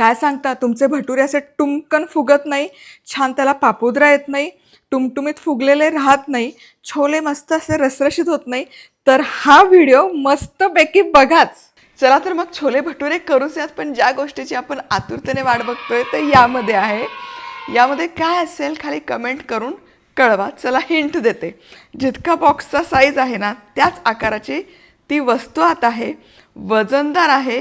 काय सांगता? तुमचे भटुरे असे टुमकन फुगत नाही छान त्याला पापुद्रा येत नाही टुमटुमीत फुगलेले राहत नाही छोले मस्त असे रसरशीत होत नाही. तर हा व्हिडिओ मस्तपैकी बघाच. चला तर मग छोले भटुरे करूच यात पण ज्या गोष्टीची आपण आतुरतेने वाट बघतोय ते यामध्ये आहे. यामध्ये काय असेल खाली कमेंट करून कळवा. चला हिंट देते. जितका बॉक्सचा साईज आहे ना त्याच आकाराची ती वस्तू आत आहे. वजनदार आहे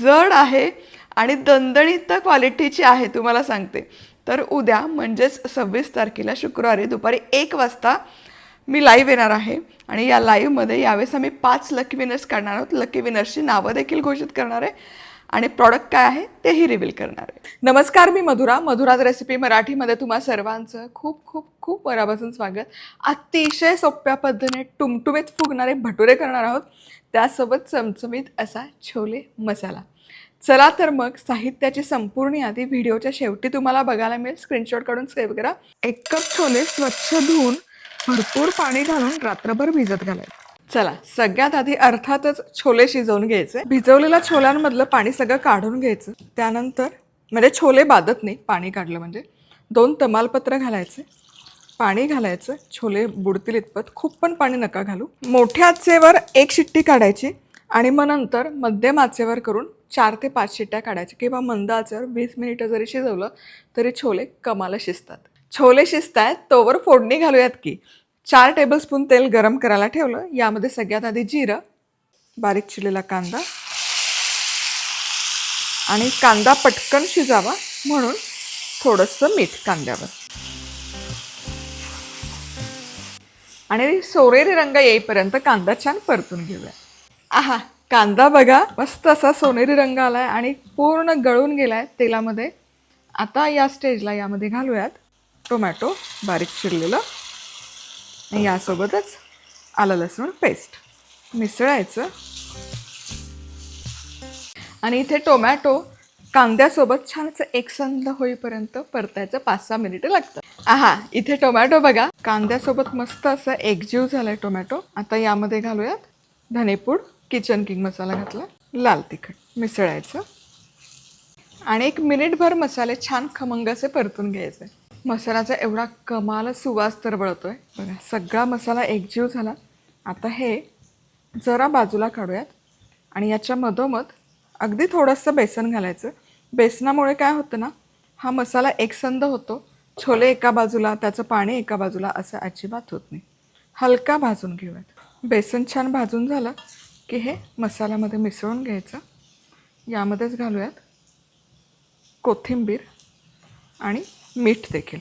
जड आहे आणि दणदणीत क्वालिटीची आहे तुम्हाला सांगते. तर उद्या म्हणजेच सव्वीस तारखेला शुक्रवारी दुपारी एक वाजता मी लाईव्ह येणार आहे आणि या लाईव्हमध्ये यावेळेस आम्ही पाच लकी विनर्स काढणार आहोत. लकी विनर्सची नावं देखील घोषित करणार आहे आणि प्रॉडक्ट काय आहे तेही रिव्हील करणार आहे. नमस्कार मी मधुरा. मधुराज रेसिपी मराठीमध्ये तुम्हा सर्वांचं खूप खूप खूप मनापासून स्वागत. अतिशय सोप्या पद्धतीने टुमटुमीत फुगणारे भटुरे करणार आहोत. त्यासोबत चमचमीत असा छोले मसाला. चला तर मग साहित्याची संपूर्ण यादी व्हिडिओच्या शेवटी तुम्हाला बघायला मिळेल. स्क्रीनशॉट काढून सेव्ह करा. एक कप छोले स्वच्छ धुवून भरपूर पाणी घालून रात्रभर भिजत घालायचं. चला सगळ्यात आधी अर्थातच छोले शिजवून घ्यायचे. भिजवलेल्या छोल्यांमधलं पाणी सगळं काढून घ्यायचं. त्यानंतर म्हणजे छोले बाधत नाही पाणी काढलं म्हणजे. दोन तमालपत्र घालायचे. पाणी घालायचं. छोले बुडतील इतपत. खूप पण पाणी नका घालू. मोठ्या आचेवर एक शिट्टी काढायची. आणि मग नंतर मध्यम आचेवर करून चार ते पाच शिट्ट्या काढायच्या किंवा मंद आचेवर वीस मिनिटं जरी शिजवलं तरी छोले कमाला शिजतात. छोले शिजतायत तोवर फोडणी घालूयात की. चार टेबलस्पून तेल गरम करायला ठेवलं यामध्ये सगळ्यात आधी जिरं बारीक चिरलेला कांदा आणि कांदा पटकन शिजावा म्हणून थोडंसं मीठ कांद्यावर. आणि सोनेरी रंग येईपर्यंत कांदा छान परतून घेऊया. आहा कांदा बघा मस्त असा सोनेरी रंग आलाय आणि पूर्ण गळून गेलाय तेलामध्ये. आता या स्टेजला यामध्ये घालूयात टोमॅटो बारीक चिरलेलं. आणि यासोबतच आलं लसूण पेस्ट. मिसळायचं. आणि इथे टोमॅटो कांद्यासोबत छान असं एकसंध होईपर्यंत परतायचं पाच सहा मिनिटं लागतात. आहा इथे टोमॅटो बघा. कांद्यासोबत मस्त असं एकजीव झालाय टोमॅटो. आता यामध्ये घालूयात धनेपूड किचन किंग मसाला घातला. लाल तिखट मिसळायचं. आणि एक मिनिटभर मसाले छान खमंग असे परतून घ्यायचे. मसाल्याचा एवढा कमाल सुवास तरवळतोय बघा सगळा मसाला एकजीव झाला. आता हे जरा बाजूला काढूयात. आणि याच्या मधोमध अगदी थोडंसं बेसन घालायचं. बेसनामुळे काय होतं ना हा मसाला एकसंध होतो. छोले एका बाजूला त्याचं पाणी एका बाजूला असं अजिबात होत नाही. हलका भाजून घेऊयात. बेसन छान भाजून झालं. की हे मसाल्यामध्ये मिसळून घ्यायचं. यामध्येच घालूयात कोथिंबीर आणि मीठ देखील.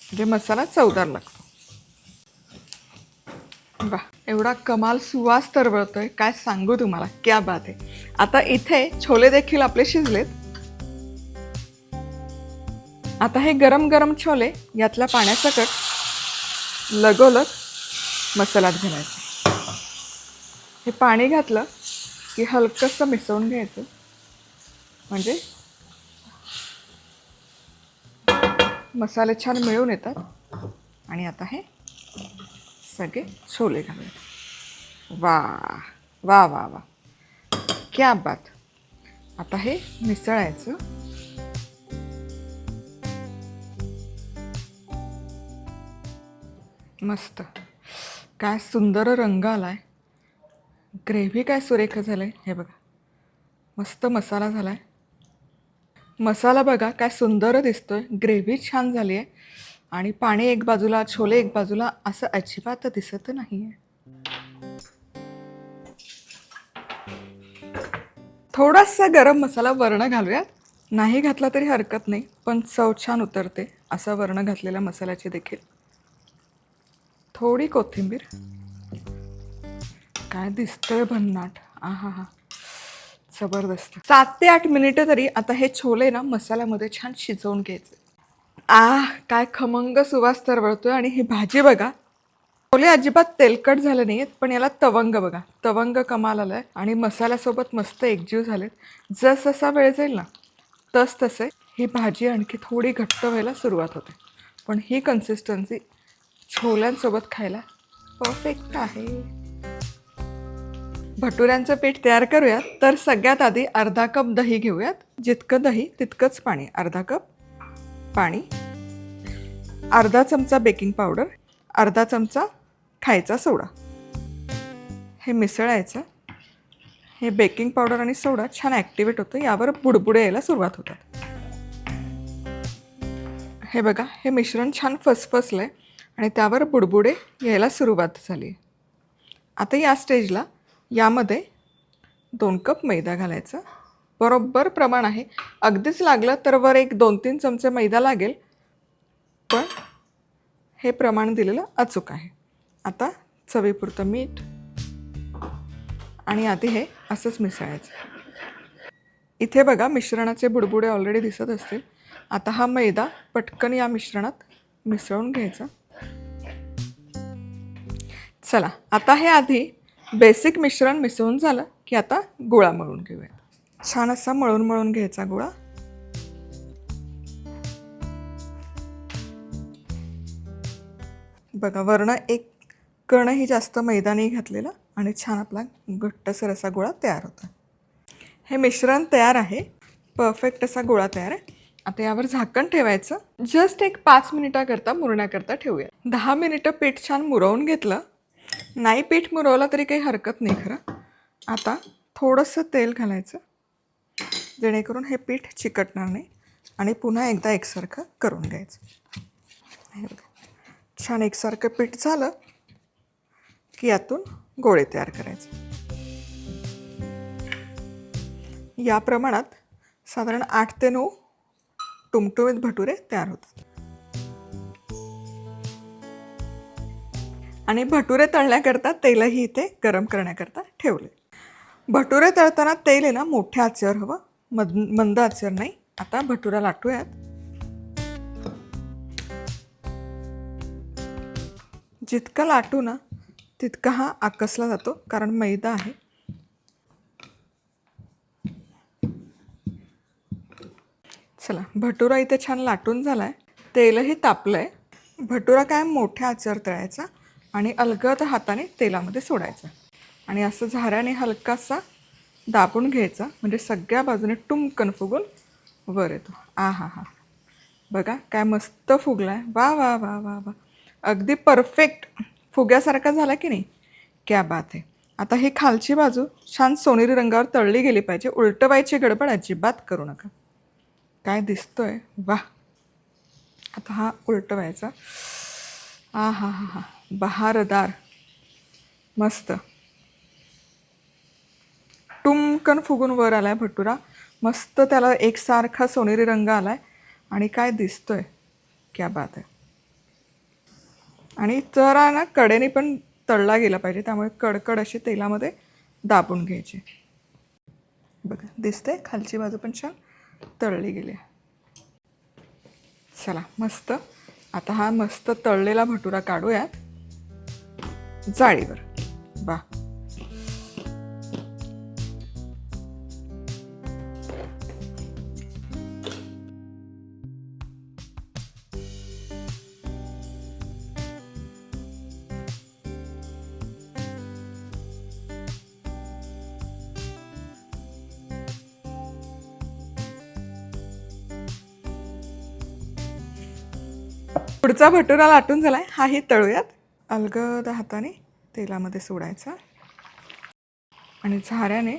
म्हणजे मसाला चवदार लागतो. वा एवढा कमाल सुवास तरवळतो आहे काय सांगू तुम्हाला? क्या बात आहे. आता इथे छोले देखील आपले शिजलेत. आता हे गरम गरम छोले यातल्या पाण्यासकट लगोलग मसाल्यात घालायचं. हे पाणी घातलं की हलकंसं मिसळून घ्यायचं. म्हणजे मसाले छान मिळून येतात. आणि आता हे सगळे छोले घालूयात वा वा वा वा. क्या बात. आता हे मिसळायचं. मस्त. काय सुंदर रंग आलाय. ग्रेव्ही काय सुरेख झालंय? हे बघा. मस्त मसाला झालाय. मसाला बघा काय सुंदर दिसतोय. ग्रेव्ही छान झाली आहे आणि पाणी एक बाजूला छोले एक बाजूला असं अजिबात दिसत नाही आहे थोडासा गरम मसाला वर्ण घालूयात. नाही घातला तरी हरकत नाही पण चव छान उतरते असा वर्ण घातलेल्या मसाल्याची देखील. थोडी कोथिंबीर. काय दिसतंय भन्नाट? आहा हा. जबरदस्त. सात ते आठ मिनिटं तरी आता हे छोले ना मसाल्यामध्ये छान शिजवून घ्यायचे. आ काय खमंग सुवास तर वळतोय आणि ही भाजी बघा. छोले अजिबात तेलकट झाले नाहीत पण याला तवंग बघा. तवंग कमाल आलाय आणि मसाल्यासोबत मस्त एकजीव झालेत. जसजसा वेळ जाईल ना तस तसे ही भाजी आणखी थोडी घट्ट व्हायला सुरुवात होते. पण ही कन्सिस्टन्सी छोल्यांसोबत खायला परफेक्ट आहे. भटुऱ्यांचं पीठ तयार करूयात. तर सगळ्यात आधी अर्धा कप दही घेऊयात. जितकं दही तितकंच पाणी. अर्धा कप पाणी. अर्धा चमचा बेकिंग पावडर. अर्धा चमचा खायचा सोडा. हे मिसळायचं. हे बेकिंग पावडर आणि सोडा छान ॲक्टिवेट होतं. यावर बुडबुडे यायला सुरुवात होतात. हे बघा हे मिश्रण छान फसफसलं आहे आणि त्यावर बुडबुडे यायला सुरुवात झाली. आता या स्टेजला यामध्ये दोन कप मैदा घालायचा. बरोबर प्रमाण आहे. अगदीच लागलं तर वर एक दोन तीन चमचे मैदा लागेल. पण हे प्रमाण दिलेलं अचूक आहे. आता चवीपुरतं मीठ आणि आधी हे असंच मिसळायचं. इथे बघा मिश्रणाचे बुडबुडे ऑलरेडी दिसत असतील. आता हा मैदा पटकन या मिश्रणात मिसळून घ्यायचा. चला आता हे आधी बेसिक मिश्रण मिसळून झालं की आता गोळा मळून घेऊयात छान असा मळून मळून घ्यायचा गोळा. बघा वर्ण एक कणही जास्त मैदानी घातलेलं घातलेला आणि छान आपला घट्टसर असा गोळा तयार होता. हे मिश्रण तयार आहे. परफेक्ट असा गोळा तयार आहे. आता यावर झाकण ठेवायचं. जस्ट एक पाच मिनिटाकरता मुरण्याकरता ठेवूया. दहा मिनिटं पीठ छान मुरवून घेतलं. नाही पीठ मुरवलं तरी काही हरकत नाही खरं. आता थोडंसं तेल घालायचं जेणेकरून हे पीठ चिकटणार नाही आणि पुन्हा एकदा एकसारखं करून घ्यायचं. छान एकसारखं पीठ झालं की यातून गोळे तयार करायचे. या प्रमाणात साधारण आठ ते नऊ टुमटुमीत भटुरे तयार होतात. आणि भटुरे तळण्याकरता तेलही इथे गरम करण्याकरता ठेवले. भटुरे तळताना तेल आहे ना मोठ्या आचेवर हवं. मद मंद आचेवर नाही. आता भटुरा लाटूयात. जितका लाटू ना तितका हा आकसला जातो कारण मैदा आहे. चला भटुरा इथे छान लाटून झाला आहे तेलही तापलं आहे भटुरा काय मोठ्या आचर तळायचा? आणि अलगद हाताने तेलामध्ये सोडायचं. आणि असं झाऱ्याने हलकासा दाबून घ्यायचा. म्हणजे सगळ्या बाजूने टुमकन फुगून वर येतो. आ हा हा बघा काय मस्त फुगला आहे वा वा वा वा वा. अगदी परफेक्ट. फुग्यासारखा झाला की नाही? क्या बात आहे आता ही खालची बाजू छान सोनेरी रंगावर तळली गेली पाहिजे. उलटवायची गडबड अजिबात करू नका. काय दिसतोय? वा. आता हा उलटवायचा हा हा हा हा बहारदार मस्त टुमकन फुगून वर आलाय भटुरा मस्त त्याला एकसारखा सोनेरी रंग आलाय आणि काय दिसतोय क्या बात आहे आणि जरा ना कडेने पण तळला गेला पाहिजे त्यामुळे कडकड अशी तेलामध्ये दाबून घ्यायची बघा दिसते खालची बाजू पण छान तळली गेली आहे चला मस्त आता हा मस्त तळलेला भटुरा काढूयात जाळीवर. वा पुढचा भटुरा लाटून झाला आहे हाही तळूयात. अलगद हाताने तेलामध्ये सोडायचा. आणि झाऱ्याने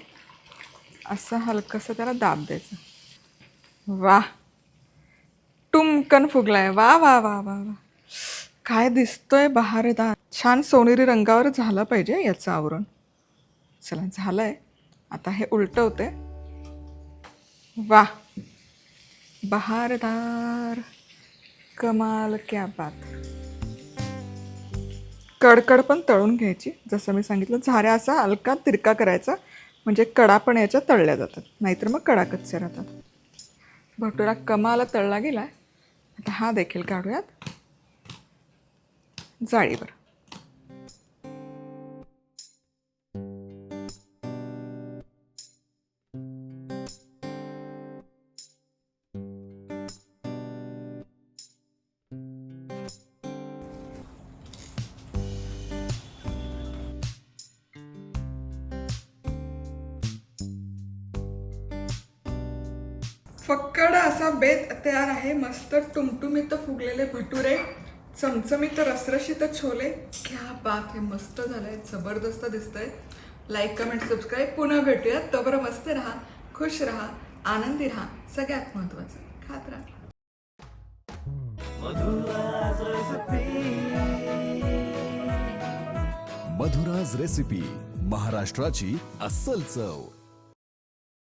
असं हलकंसं त्याला दाब द्यायचं. वा टुमकन फुगलाय. वा वा वा वा वा. काय दिसतोय बहारदार. छान सोनेरी रंगावर झालं पाहिजे याचं आवरण. चला झालंय. आता हे उलटवते. वा बहारदार. कमाल क्या बात. कडकड पण तळून घ्यायची. जसं मी सांगितलं झाऱ्या असा हलका तिरका करायचा म्हणजे कडा पण याच्या तळल्या जातात. नाहीतर मग कडा कच्चे राहतात. भटुरा कमाला तळला गेला आता हा देखील काढूयात. जाळीवर. फक्कड असा बेत तयार आहे मस्त टुमटुमीत फुगलेले भटुरे चमचमीत रसरशीत छोले. क्या बात आहे मस्त झालंय जबरदस्त दिसतंय. लाईक कमेंट सबस्क्राईब पुन्हा भेटूयात. तोपर्यंत मस्त राहा खुश राहा आनंदी राहा. सगळ्यात महत्वाचं खात राहा. मधुराज रेसिपी महाराष्ट्राची अस्सल चव.